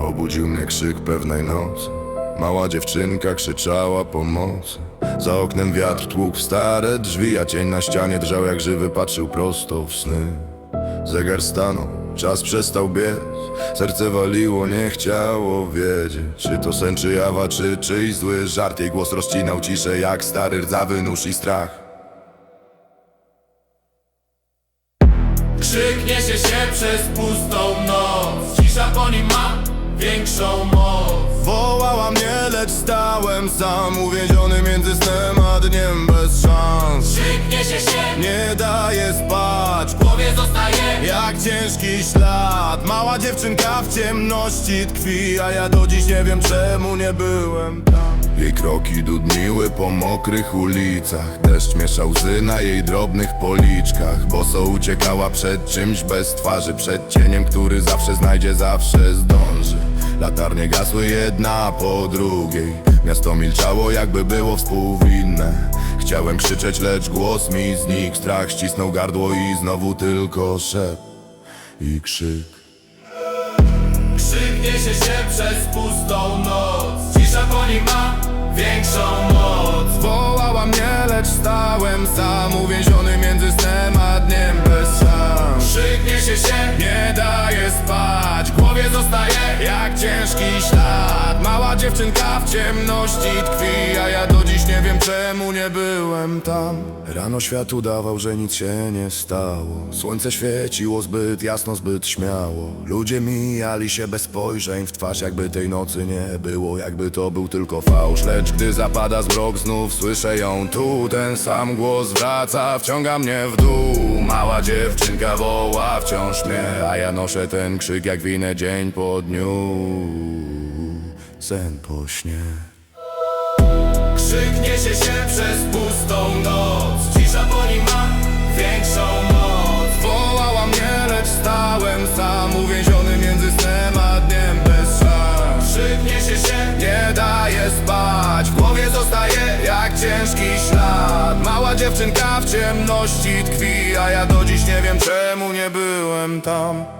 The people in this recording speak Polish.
Obudził mnie krzyk pewnej nocy. Mała dziewczynka krzyczała pomocy Za oknem wiatr tłukł stare drzwi A cień na ścianie drżał jak żywy Patrzył prosto w sny. Zegar stanął, czas przestał biec. Serce waliło, nie chciało wiedzieć Czy to sen, czy jawa, czy czyjś zły żart. Jej głos rozcinał ciszę jak stary rdzawy nóż i strach. Krzyk niesie się przez pustą noc. Cisza po nim ma większą moc. Wołała mnie, lecz stałem sam Uwięziony między snem a dniem bez szans. Krzyk niesie się, Nie daje spać. W głowie zostaje. Jak ciężki ślad. Mała dziewczynka w ciemności tkwi A ja do dziś nie wiem czemu nie byłem tam. Jej kroki dudniły po mokrych ulicach. Deszcz mieszał łzy na jej drobnych policzkach Boso uciekała przed czymś bez twarzy Przed cieniem, który zawsze znajdzie, zawsze zdąży Latarnie gasły jedna po drugiej. Miasto milczało jakby było współwinne. Chciałem krzyczeć, lecz głos mi znikł. Strach ścisnął gardło i znowu tylko szept i krzyk. Krzyk niesie się przez pustą noc. Cisza po nim ma większą moc. Wołała mnie, lecz stałem sam. Uwięziony jak ciężki ślad. Mała dziewczynka w ciemności tkwi A ja do dziś czemu nie byłem tam? Rano świat udawał, że nic się nie stało. Słońce świeciło zbyt jasno, zbyt śmiało. Ludzie mijali się bez spojrzeń w twarz Jakby tej nocy nie było, jakby to był tylko fałsz. Lecz gdy zapada zmrok znów słyszę ją tu. Ten sam głos wraca, wciąga mnie w dół. Mała dziewczynka woła wciąż mnie A ja noszę ten krzyk jak winę dzień po dniu. Sen po śnie krzyk niesie się przez pustą noc. Cisza po nim ma większą moc. Wołała mnie, lecz stałem sam Uwięziony między snem a dniem bez szans. Krzyk niesie się, Nie daje spać, w głowie zostaje jak ciężki ślad. Mała dziewczynka w ciemności tkwi A ja do dziś nie wiem czemu nie byłem tam